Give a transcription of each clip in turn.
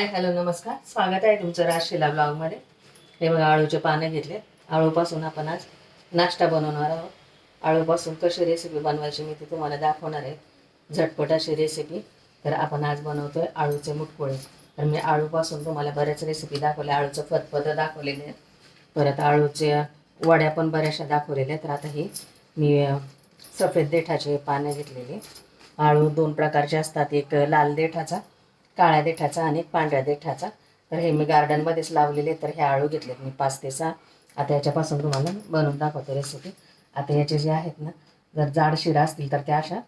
Hi hello नमस्कार. स्वागत आहे तुमचं राशीला ब्लॉगमध्ये. हे बघा आळूचे पानं घेतले. आळूपासून आपण आज नाश्ता बनवणार आहोत. आळूपासून कशी रेसिपी बनवायची मी ती तुम्हाला दाखवणार आहे. झटपट अशी रेसिपी तर आपण आज बनवतोय आळूचे मुटकुळे. तर मी आळूपासून तुम्हाला बऱ्याच रेसिपी दाखवल्या. आळूचं फतफत दाखवलेले आहेत परत आळूचे वड्या पण बऱ्याचशा दाखवलेल्या आहेत. तर आता ही मी सफेद देठाचे पानं घेतलेली. आळू दोन प्रकारचे असतात. एक लाल देठाचा काळ्या देठाचा आणि पांढऱ्या देठाचा. तर हे मी गार्डनमध्येच लावलेले तर हे आळू घेतलेत मी पाच ते सहा. आता याच्यापासून तुम्हाला बनवून दाखवते रेसिपी आता याचे जे आहेत ना जर जाड शिरा असतील तर त्या अशा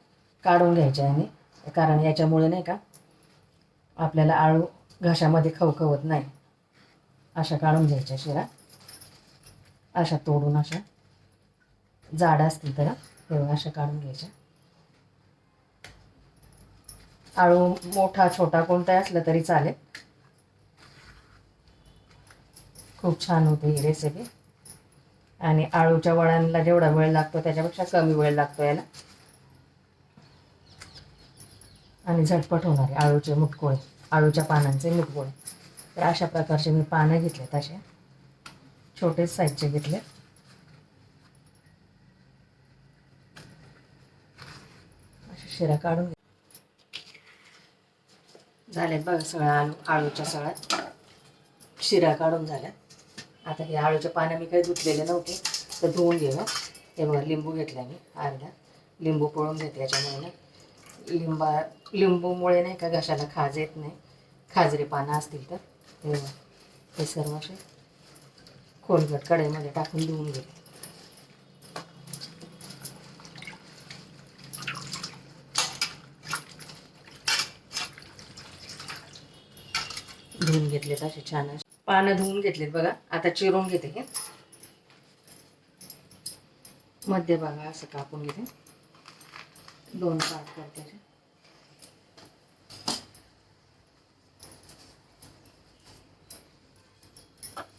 काढून घ्यायच्या आणि कारण याच्यामुळे नाही का आपल्याला आळू घशामध्ये खवखवत नाही. अशा काढून घ्यायच्या शिरा. अशा तोडून अशा जाड असतील तर हे अशा काढून घ्यायच्या. आळू मोठा छोटा कोणताही असला तरी चालेल. खूप छान होते ही रेसिपी आणि आळूच्या वड्यांना जेवढा वेळ लागतो त्याच्यापेक्षा कमी वेळ लागतो याला. आणि झटपट होणारे आळूचे मुटकोळे आळूच्या पानांचे मुटकोळे. तर अशा प्रकारचे मी पानं घेतले तसे. छोटे साईजचे घेतले. अशा शिरा काढून झाल्यात बघा सगळ्या आलू आळूच्या सगळ्यात. शिरा काढून झाल्यात. आता हे आळूच्या पानं मी काही धुतलेले नव्हते तर धुवून घेऊ हे. बघा लिंबू घेतला मी अर्धा. लिंबू पळून घेते याच्यामुळे. लिंबा लिंबूमुळे नाही का घशाला खाज येत नाही. खाजरी पानं असतील तर. हे बघा हे सर्व असे खोलगट कढईमध्ये टाकून धुवून घेते. धुवून घेतलेत असे छान असे. पानं धुवून घेतलेत बघा. आता चिरून घेते हे. मध्य बघा असं कापून घेते. दोन पार्ट करते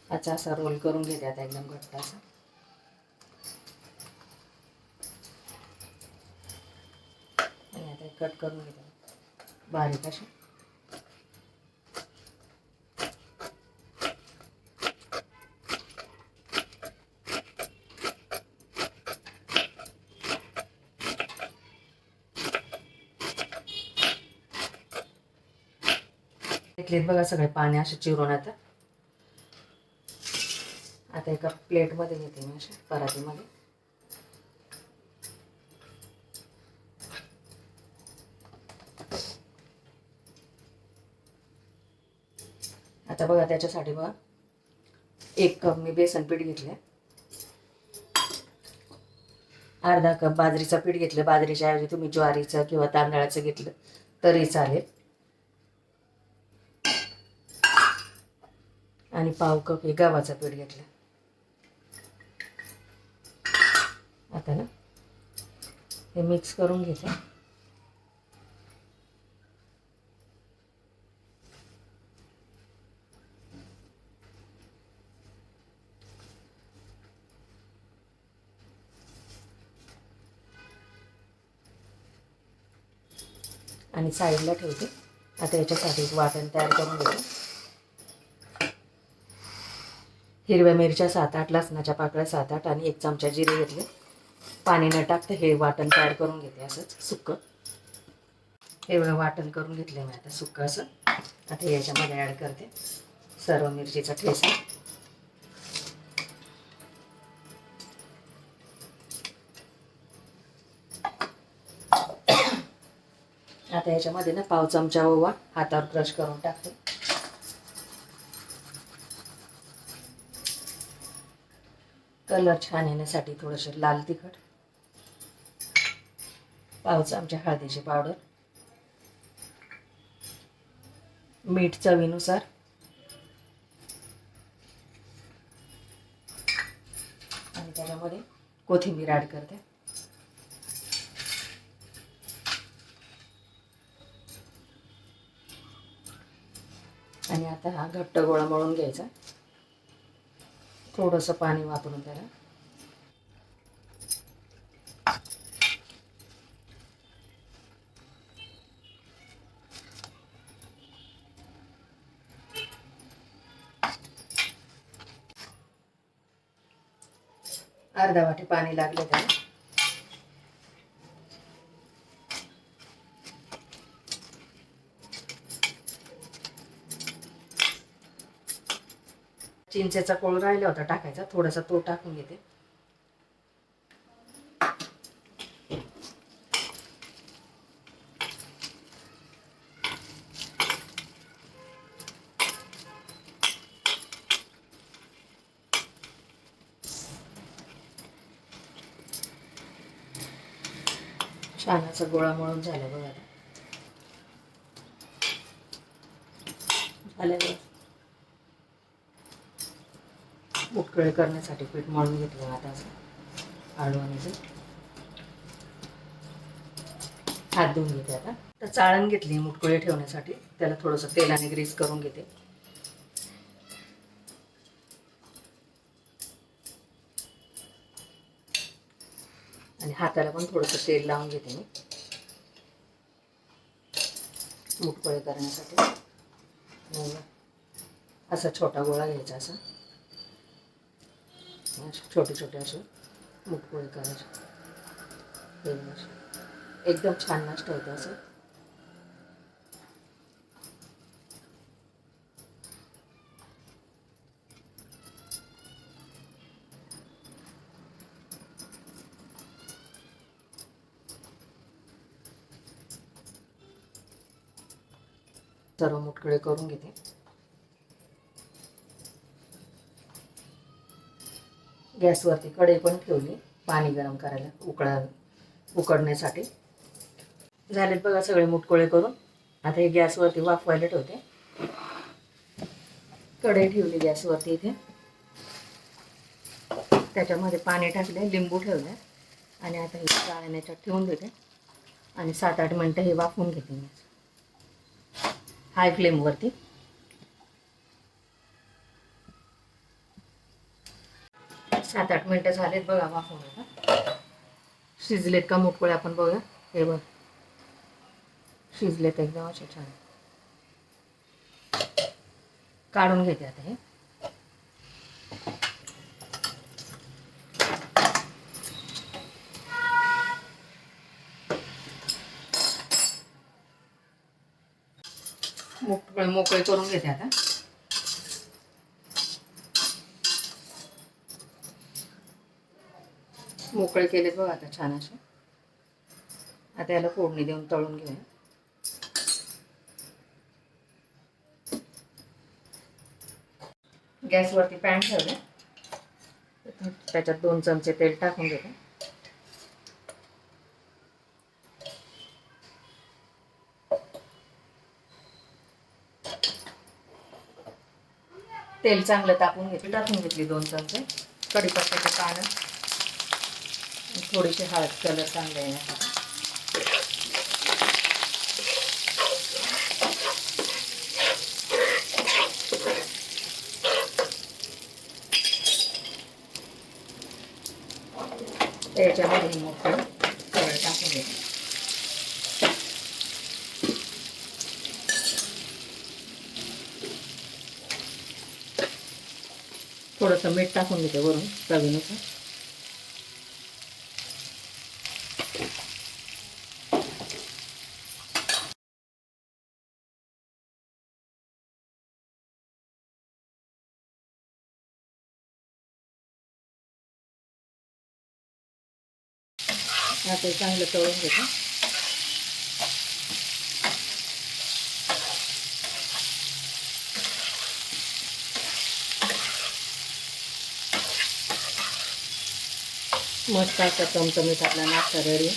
अच्छा असा रोल करून घेते आता एकदम घट्ट असा. आणि आता कट करून घेते. बारीक असे. घेतलेत बघा सगळे पाणी असे चिरून आता. आता एका प्लेटमध्ये घेते मी अशा परातीमध्ये. आता बघा त्याच्यासाठी बघा एक कप मी बेसन पीठ घेतले अर्धा कप बाजरीचं पीठ घेतलं बाजरीच्या ऐवजी तुम्ही ज्वारीचं किंवा तांदळाचं घेतलं तरी चालेल. आणि पाव कप हे गव्हाचा पीठ घेतला. आता ना हे मिक्स करून घेते. आणि साईडला ठेवते. आता याच्यासाठी एक वाटण तयार करून घेते. हिरव्या मिरच्या सात आठ लसणाच्या पाकळ्या सात आठ आणि एक चमचा जिरे घेतले. पाणी न टाकता हे वाटण तयार करून घेते असंच सुक्क हे वाटण करून घेतले मी आता सुक्क असं. आता याच्यामध्ये ॲड करते सर्व मिरचीचा ठेसा आता याच्यामध्ये ना पाव चमचा ओवा हातावर क्रश करून टाकते. कलर छान येण्यासाठी थोडंसं लाल तिखट पाव चमचा हळदीची पावडर मीठ चवीनुसार आणि त्याच्यामध्ये कोथिंबीर ॲड करते. आणि आता हा घट्ट गोळा मळून घ्यायचा. थोडंसं पाणी वापरून त्याला. अर्धा वाटी पाणी लागले त्याला. चिंचेचा कोळ राहिला होता टाकायचा. थोडासा तो टाकून घेते. छानाचा गोळा मळून झाला बघा आता. झालं उकळ मुटकळे करण्यासाठी पीठ मळून घेतलं आता असं आळवणीचं हात धुवून घेते आता. तर चाळण घेतली मुटकुळे ठेवण्यासाठी. त्याला थोडंसं तेलाने ग्रीस करून घेते. आणि हाताला पण थोडंसं तेल लावून घेते मी. मुटकुळे करण्यासाठी. आणि असा छोटा गोळा घ्यायचा असा. असे छोटे छोटे असे. मुटकुळे करायचे एकदम छान नाश्ता होतो असं. सर्व मुठकडे करून घेते. गॅसवरती कढई पण ठेवली पाणी गरम करायला उकळा उकडण्यासाठी. झालेत बघा सगळे मुटकोळे करून. आता हे गॅसवरती वाफवायला ठेवते. कढई ठेवली गॅसवरती इथे. त्याच्यामध्ये पाणी टाकले लिंबू ठेवले आणि आता हे चाळण्याच्यात ठेवून देते. आणि सात आठ मिनटं हे वाफवून घेते मी. हाय फ्लेमवरती सात आठ मिनटं झालेत बघा वाफवून आता. शिजलेत का मोकळे आपण बघूया हे बघ. शिजलेत एकदम असे छान. काढून घेते आता हे. मोकळे मोकळे करून घेते आता. पोकळ केलेत बघा आता छान असे. आता याला फोडणी देऊन तळून घेऊया. गॅसवरती पॅन ठेवले त्याच्यात दोन चमचे तेल टाकून घेते तेल चांगलं तापून घेतलं टाकून घेतली दोन चमचे. कढीपत्त्याचे पानं. थोडीशी हळद कलर चांगला येण्यासाठी त्याच्यामध्ये मोठं कलर टाकून घेते. थोडंसं मीठ टाकून घेते वरून चवीनुसार. आता चांगलं तळून घेतो. मस्त असं चमचमीत आपला नाश्ता रेडी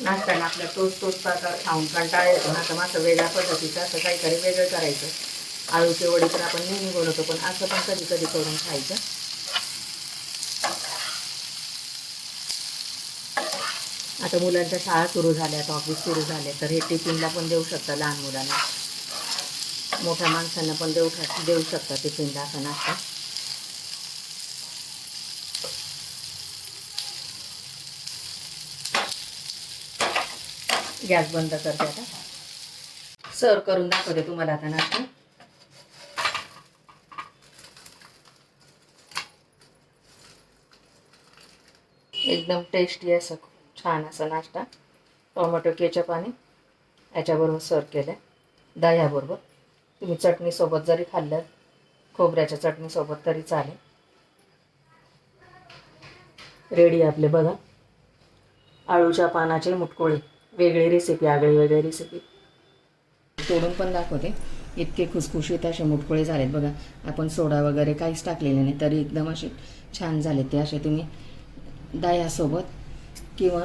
नाश्त्यानं आपल्या तोच तोच प्रकार खाऊन कंटाळा येतो ना तर माझं वेगळ्या पद्धतीचं असं काहीतरी वेगळं करायचं. आळूचे वडी तर आपण नेहमी बनवतो पण असं पण कधी कधी करून खायचं. आता मुलांच्या शाळा सुरू झाल्या आता ऑफिस सुरू झाले तर हे टिफिनला पण देऊ शकता लहान मुलांना. मोठ्या माणसांना पण देऊ देऊ शकता टिफिनला असा नाश्ता. गॅस बंद करते आता. सर्व करून दाखवते तुम्हाला आता नाश्ता. एकदम टेस्टी असं छान असा नाश्ता. टोमॅटो केचप आणि याच्याबरोबर सर्व केलं आहे दह्याबरोबर. तुम्ही चटणीसोबत जरी खाल्लं खोबऱ्याच्या चटणीसोबत तरी चालेल. रेडी आपले बघा. आळूच्या पानाचे मुटकोळे. वेगळी रेसिपी आगळी वेगळी रेसिपी तोडून पण दाखवते. इतके खुसखुशीत असे मुटकोळे झालेत बघा. आपण सोडा वगैरे काहीच टाकलेले नाही तरी एकदम असे छान झाले ते. असे तुम्ही दह्यासोबत किंवा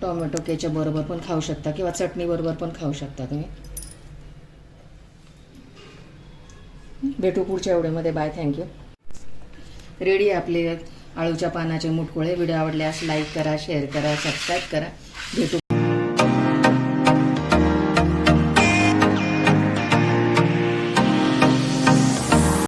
टोमॅटो केच्या बरोबर पण खाऊ शकता किंवा चटणी बरोबर पण खाऊ शकता तुम्ही. भेटू पुढच्या एवढ्यामध्ये. बाय थँक्यू रेडी आपले आळूच्या पानाचे मुटकुळे. व्हिडिओ आवडल्यास लाईक करा शेअर करा सबस्क्राईब करा. भेटू